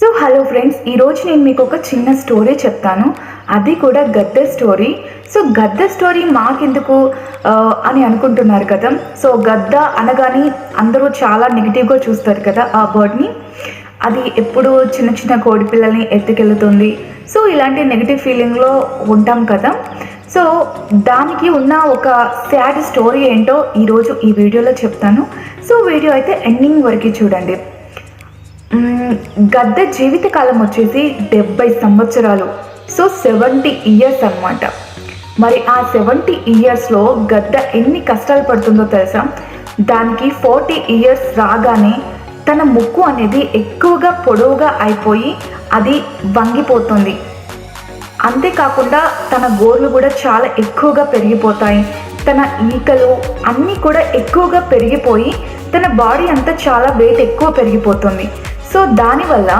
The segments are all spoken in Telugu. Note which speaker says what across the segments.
Speaker 1: సో హలో ఫ్రెండ్స్ ఈరోజు నేను మీకు ఒక చిన్న స్టోరీ చెప్తాను. అది కూడా గద్దె స్టోరీ. సో గద్దె స్టోరీ మాకెందుకు అని అనుకుంటున్నారు కదా? సో గద్ద అనగానే అందరూ చాలా నెగిటివ్గా చూస్తారు కదా ఆ బర్డ్ని అది ఎప్పుడు చిన్న చిన్న కోడి పిల్లల్ని ఎత్తుకెళ్తుంది సో ఇలాంటి నెగిటివ్ ఫీలింగ్లో ఉంటాం కదా? సో దానికి ఉన్న ఒక సాడ్ స్టోరీ ఏంటో ఈరోజు ఈ వీడియోలో చెప్తాను. సో వీడియో అయితే ఎండింగ్ వరకు చూడండి. గద్దె జీవితకాలం వచ్చేసి డెబ్బై సంవత్సరాలు. సో సెవెంటీ ఇయర్స్ అన్నమాట. మరి ఆ సెవెంటీ ఇయర్స్లో గద్ద ఎన్ని కష్టాలు పడుతుందో తెలుసా? దానికి ఫార్టీ ఇయర్స్ రాగానే తన ముక్కు అనేది ఎక్కువగా పొడవుగా అయిపోయి అది వంగిపోతుంది. అంతేకాకుండా తన గోర్లు కూడా చాలా ఎక్కువగా పెరిగిపోతాయి. తన ఈకలు అన్నీ కూడా ఎక్కువగా పెరిగిపోయి తన బాడీ అంతా చాలా వెయిట్ ఎక్కువ పెరిగిపోతుంది. సో దానివల్ల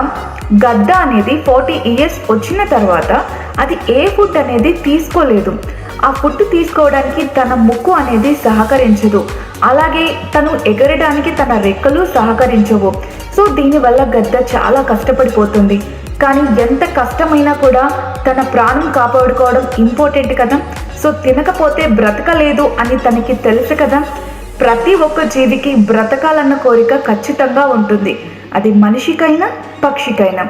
Speaker 1: గద్ద అనేది ఫార్టీ ఇయర్స్ వచ్చిన తర్వాత అది ఏ ఫుడ్ అనేది తీసుకోలేదు. ఆ ఫుడ్ తీసుకోవడానికి తన ముక్కు అనేది సహకరించదు. అలాగే తను ఎగరడానికి తన రెక్కలు సహకరించవు. సో దీనివల్ల గద్ద చాలా కష్టపడిపోతుంది. కానీ ఎంత కష్టమైనా కూడా తన ప్రాణం కాపాడుకోవడం ఇంపార్టెంట్ కదా? సో తినకపోతే బ్రతకలేదు అని తనకి తెలుసు కదా? ప్రతి ఒక్క జీవికి బ్రతకాలన్న కోరిక ఖచ్చితంగా ఉంటుంది. అది మనిషికైనా పక్షికైనా.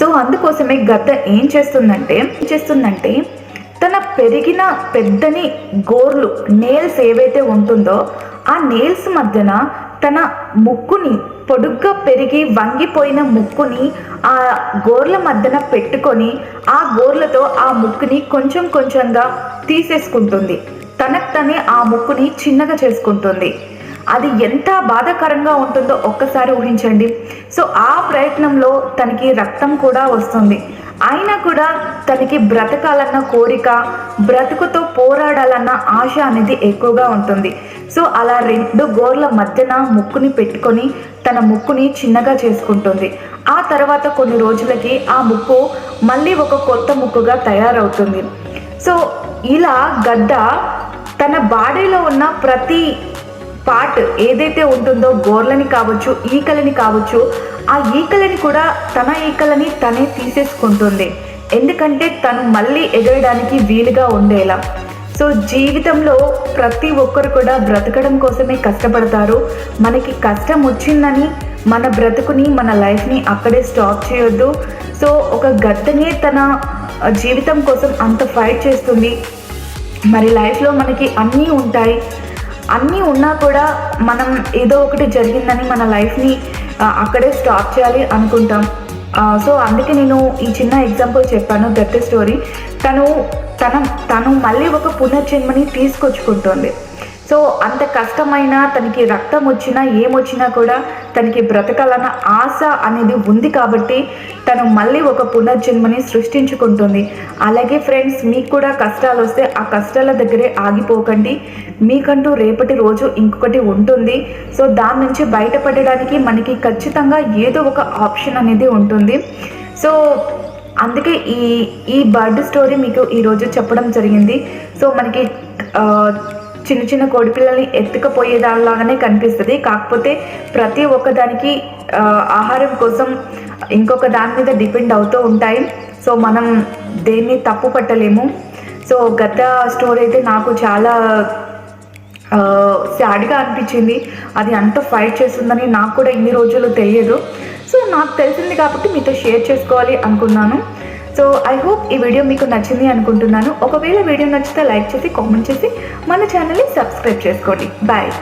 Speaker 1: సో అందుకోసమే గద్ద ఏం చేస్తుందంటే ఏం చేస్తుందంటే తన పెరిగిన పెద్దని గోర్లు నేల్స్ ఏవైతే ఉంటుందో ఆ నేల్స్ మధ్యన తన ముక్కుని పొడుగ్గా పెరిగి వంగిపోయిన ముక్కుని ఆ గోర్ల మధ్యన పెట్టుకొని ఆ గోర్లతో ఆ ముక్కుని కొంచెం కొంచెంగా తీసేసుకుంటుంది. తనకు తనే ఆ ముక్కుని చిన్నగా చేసుకుంటుంది. అది ఎంత బాధాకరంగా ఉంటుందో ఒక్కసారి ఊహించండి. సో ఆ ప్రయత్నంలో తనకి రక్తం కూడా వస్తుంది. అయినా కూడా తనకి బ్రతకాలన్న కోరిక బ్రతుకుతో పోరాడాలన్న ఆశ అనేది ఎక్కువగా ఉంటుంది. సో అలా రెండు గోర్ల మధ్యన ముక్కుని పెట్టుకొని తన ముక్కుని చిన్నగా చేసుకుంటుంది. ఆ తర్వాత కొన్ని రోజులకి ఆ ముక్కు మళ్ళీ ఒక కొత్త ముక్కుగా తయారవుతుంది. సో ఇలా గద్ద తన బాడీలో ఉన్న ప్రతి పార్ట్ ఏదైతే ఉంటుందో గోర్లని కావచ్చు ఈకలని కావచ్చు ఆ ఈకలని కూడా తన ఈకలని తనే తీసేసుకుంటుంది. ఎందుకంటే తను మళ్ళీ ఎగరడానికి వీలుగా ఉండేలా. సో జీవితంలో ప్రతి ఒక్కరు కూడా బ్రతకడం కోసమే కష్టపడతారు. మనకి కష్టం వచ్చిందని మన బ్రతుకుని మన లైఫ్ని అక్కడే స్టాప్ చేయొద్దు. సో ఒక గద్దనే తన జీవితం కోసం అంత ఫైట్ చేస్తుంది. మరి లైఫ్లో మనకి అన్నీ ఉంటాయి. అన్నీ ఉన్నా కూడా మనం ఏదో ఒకటి జరిగిందని మన లైఫ్ని అక్కడే స్టాప్ చేయాలి అనుకుంటాం. సో అందుకే నేను ఈ చిన్న ఎగ్జాంపుల్ చెప్పాను దట్ స్టోరీ. తను తన తను మళ్ళీ ఒక పునర్జన్మని తీసుకొచ్చుకుంటుంది. సో అంత కష్టమైన తనకి రక్తం వచ్చినా ఏమొచ్చినా కూడా తనకి బ్రతకాలన్న ఆశ అనేది ఉంది కాబట్టి తను మళ్ళీ ఒక పునర్జన్మని సృష్టించుకుంటుంది. అలాగే ఫ్రెండ్స్ మీకు కూడా కష్టాలు వస్తే ఆ కష్టాల దగ్గరే ఆగిపోకండి. మీకంటూ రేపటి రోజు ఇంకొకటి ఉంటుంది. సో దాని నుంచి బయటపడడానికి మనకి ఖచ్చితంగా ఏదో ఒక ఆప్షన్ అనేది ఉంటుంది. సో అందుకే ఈ ఈ బర్డ్ స్టోరీ మీకు ఈరోజు చెప్పడం జరిగింది. సో మనకి చిన్న చిన్న కోడిపిల్లల్ని ఎత్తుకపోయేదానిలాగానే కనిపిస్తుంది. కాకపోతే ప్రతి ఒక్కదానికి ఆహారం కోసం ఇంకొక దాని మీద డిపెండ్ అవుతూ ఉంటాయి. సో మనం దేన్ని తప్పు పట్టలేము. సో గత స్టోరీ అయితే నాకు చాలా సాడ్గా అనిపించింది. అది అంత ఫైట్ చేస్తుందని నాకు కూడా ఇన్ని రోజులు తెలియదు. సో నాకు తెలిసింది కాబట్టి మీతో షేర్ చేసుకోవాలి అనుకున్నాను. సో ఐ హోప్ ఈ వీడియో మీకు నచ్చింది అనుకుంటున్నాను. ఒకవేళ వీడియో నచ్చితే లైక్ చేసి కామెంట్ చేసి మన ఛానల్ని సబ్స్క్రైబ్ చేసుకోండి. బాయ్.